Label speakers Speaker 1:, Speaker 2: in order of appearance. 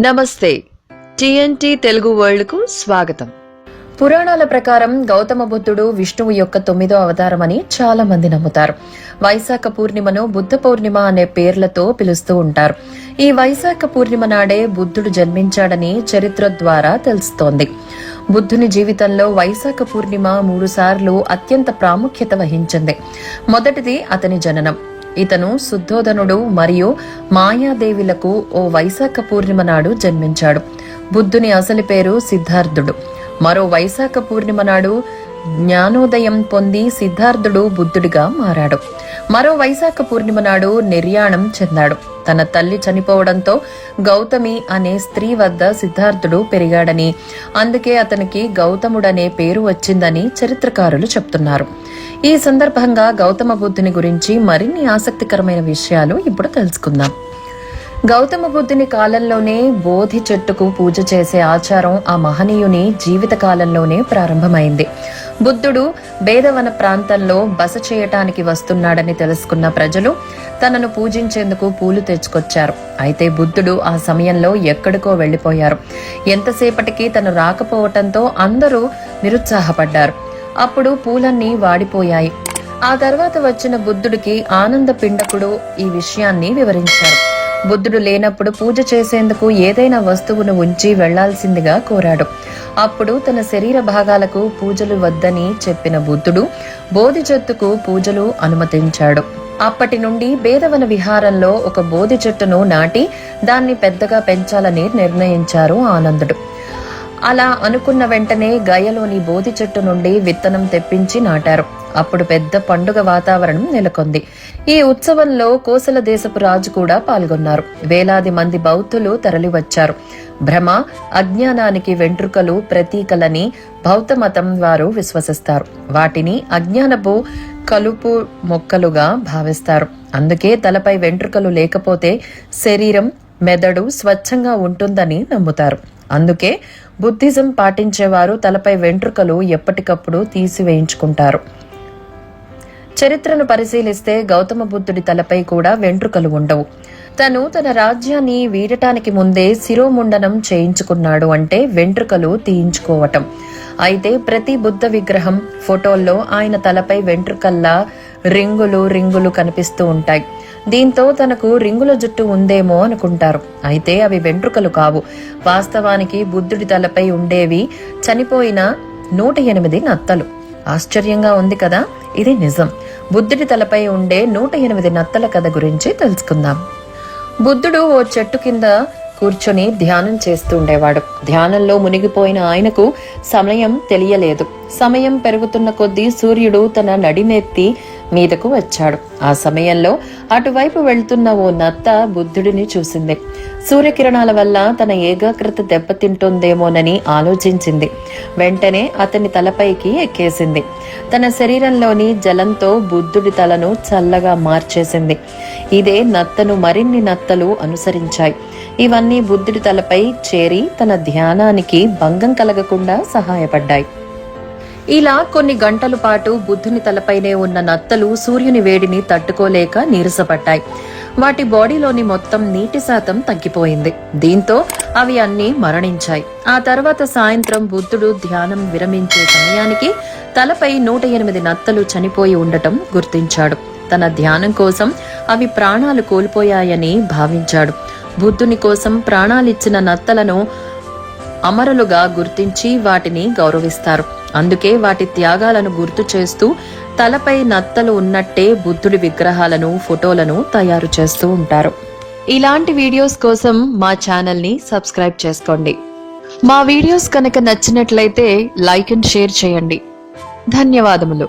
Speaker 1: నమస్తే. టీఎన్టీ తెలుగు వరల్డ్కు స్వాగతం. పురాణాల ప్రకారం గౌతమ బుద్ధుడు విష్ణువు యొక్క తొమ్మిదో అవతారమని చాలా మంది నమ్ముతారు. వైశాఖ పూర్ణిమను బుద్ధ పౌర్ణిమ అనే పేర్లతో పిలుస్తూ ఉంటారు. ఈ వైశాఖ పూర్ణిమ నాడే బుద్ధుడు జన్మించాడని చరిత్ర ద్వారా తెలుస్తోంది. బుద్ధుని జీవితంలో వైశాఖ పూర్ణిమ మూడుసార్లు అత్యంత ప్రాముఖ్యత వహించింది. మొదటిది అతని జననం. ఇతను శుద్ధోధనుడు మరియు మాయాదేవిలకు ఓ వైశాఖ పూర్ణిమ నాడు జన్మించాడు. బుద్ధుని అసలు పేరు సిద్ధార్థుడు. మరో వైశాఖ పూర్ణిమ నాడు జ్ఞానోదయం పొంది సిద్ధార్థుడు బుద్ధుడిగా మారాడు. మరో వైశాఖ పూర్ణిమ నాడు నిర్యాణం చెందాడు. తన తల్లి చనిపోవడంతో గౌతమి అనే స్త్రీ వద్ద సిద్ధార్థుడు పెరిగాడని అందుకే అతనికి గౌతముడనే పేరు వచ్చిందని చరిత్రకారులు చెప్తున్నారు. ఈ సందర్భంగా గౌతమ బుద్ధుని గురించి మరిన్ని ఆసక్తికరమైన విషయాలు ఇప్పుడు తెలుసుకుందాం. గౌతమ బుద్ధుని కాలంలోనే బోధి చెట్టుకు పూజ చేసే ఆచారం ఆ మహనీయుని జీవిత కాలంలోనే ప్రారంభమైంది. బుద్ధుడు బేదవన ప్రాంతంలో బస చేయటానికి వస్తున్నాడని తెలుసుకున్న ప్రజలు తనను పూజించేందుకు పూలు తెచ్చుకొచ్చారు. అయితే బుద్ధుడు ఆ సమయంలో ఎక్కడికో వెళ్ళిపోయారు ఎంతసేపటికి తను రాకపోవటంతో అందరూ నిరుత్సాహపడ్డారు. అప్పుడు పూలన్నీ వాడిపోయాయి. ఆ తర్వాత వచ్చిన బుద్ధుడికి ఆనంద పిండకుడు ఈ విషయాన్ని వివరించారు. బుద్ధుడు లేనప్పుడు పూజ చేసేందుకు ఏదైనా వస్తువును ఉంచి వెళ్ళాల్సిందిగా కోరాడు. అప్పుడు తన శరీర భాగాలకు పూజలు వద్దని చెప్పిన బుద్ధుడు బోధి చెట్టుకు పూజలు అనుమతించాడు. అప్పటి నుండి బేదవన విహారంలో ఒక బోధి చెట్టును నాటి దాన్ని పెద్దగా పెంచాలని నిర్ణయించారు ఆనందుడు. అలా అనుకున్న వెంటనే గయలోని బోధి చెట్టు నుండి విత్తనం తెప్పించి నాటారు. అప్పుడు పెద్ద పండుగ వాతావరణం నెలకొంది. ఈ ఉత్సవంలో కోసల దేశపు రాజు కూడా పాల్గొన్నారు. వేలాది మంది బౌద్ధులు తరలివచ్చారు. భ్రమ అజ్ఞానానికి వెంట్రుకలు ప్రతీకలని బౌద్ధ మతం వారు విశ్వసిస్తారు. వాటిని అజ్ఞానపు కలుపు మొక్కలుగా భావిస్తారు. అందుకే తలపై వెంట్రుకలు లేకపోతే శరీరం మెదడు స్వచ్ఛంగా ఉంటుందని నమ్ముతారు. అందుకే బుద్ధిజం పాటించేవారు తలపై వెంట్రుకలు ఎప్పటికప్పుడు తీసివేయించుకుంటారు. చరిత్రను పరిశీలిస్తే గౌతమ బుద్ధుడి తలపై కూడా వెంట్రుకలు ఉండవు. తను తన రాజ్యాన్ని వీడటానికి ముందే శిరోముండనం చేయించుకున్నాడు అంటే వెంట్రుకలు తీయించుకోవటం. అయితే ప్రతి బుద్ధ విగ్రహం ఫోటోల్లో ఆయన తలపై వెంట్రుకల్లా రింగులు రింగులు కనిపిస్తూ ఉంటాయి. దీంతో తనకు రింగుల జుట్టు ఉందేమో అనుకుంటారు. అయితే అవి వెంట్రుకలు కావు. వాస్తవానికి బుద్ధుడి తలపై ఉండేవి చనిపోయిన నూట ఎనిమిది నత్తలు. ఆశ్చర్యంగా ఉంది కదా? ఇది నిజం. బుద్ధుడి తలపై ఉండే నూట ఎనిమిది నత్తల కథ గురించి తెలుసుకుందాం. బుద్ధుడు ఓ చెట్టు కింద కూర్చొని ధ్యానం చేస్తూ ఉండేవాడు. ధ్యానంలో మునిగిపోయిన ఆయనకు సమయం తెలియలేదు. సమయం పెరుగుతున్న కొద్దీ సూర్యుడు తన నడినెత్తి మీదకు వచ్చాడు. ఆ సమయంలో అటువైపు వెళ్తున్న ఓ నత్త బుద్ధుడిని చూసింది. సూర్యకిరణాల వల్ల తన ఏకాగ్రత దెబ్బతింటుందేమోనని ఆలోచించింది. వెంటనే అతని తలపైకి ఎక్కేసింది. తన శరీరంలోని జలంతో బుద్ధుడి తలను చల్లగా మార్చేసింది. ఇదే నత్తను మరిన్ని నత్తలు అనుసరించాయి. ఇవన్నీ బుద్ధుడి తలపై చేరి తన ధ్యానానికి భంగం కలగకుండా సహాయపడ్డాయి. ఇలా కొన్ని గంటల పాటు బుద్ధుని తలపైనే ఉన్న నత్తలు సూర్యుని వేడిని తట్టుకోలేక నీరసపడ్డాయి. వాటి బాడీలోని మొత్తం నీటి శాతం తగ్గిపోయింది. దీంతో అవి అన్ని మరణించాయి. ఆ తర్వాత సాయంత్రం బుద్ధుడు ధ్యానం విరమించే సమయానికి తలపై నూట ఎనిమిది నత్తలు చనిపోయి ఉండటం గుర్తించాడు. తన ధ్యానం కోసం అవి ప్రాణాలు కోల్పోయాయని భావించాడు. బుద్ధుని కోసం ప్రాణాలిచ్చిన నత్తలను అమరులుగా గుర్తించి వాటిని గౌరవిస్తారు. అందుకే వాటి త్యాగాలను గుర్తు చేస్తూ తలపై నత్తలు ఉన్నట్టే బుద్ధుడి విగ్రహాలను ఫోటోలను తయారు చేస్తూ ఉంటారు. ఇలాంటి వీడియోస్ కోసం మా ఛానల్ని సబ్స్క్రైబ్ చేసుకోండి. మా వీడియోస్ కనుక నచ్చినట్లయితే లైక్ అండ్ షేర్ చేయండి. ధన్యవాదములు.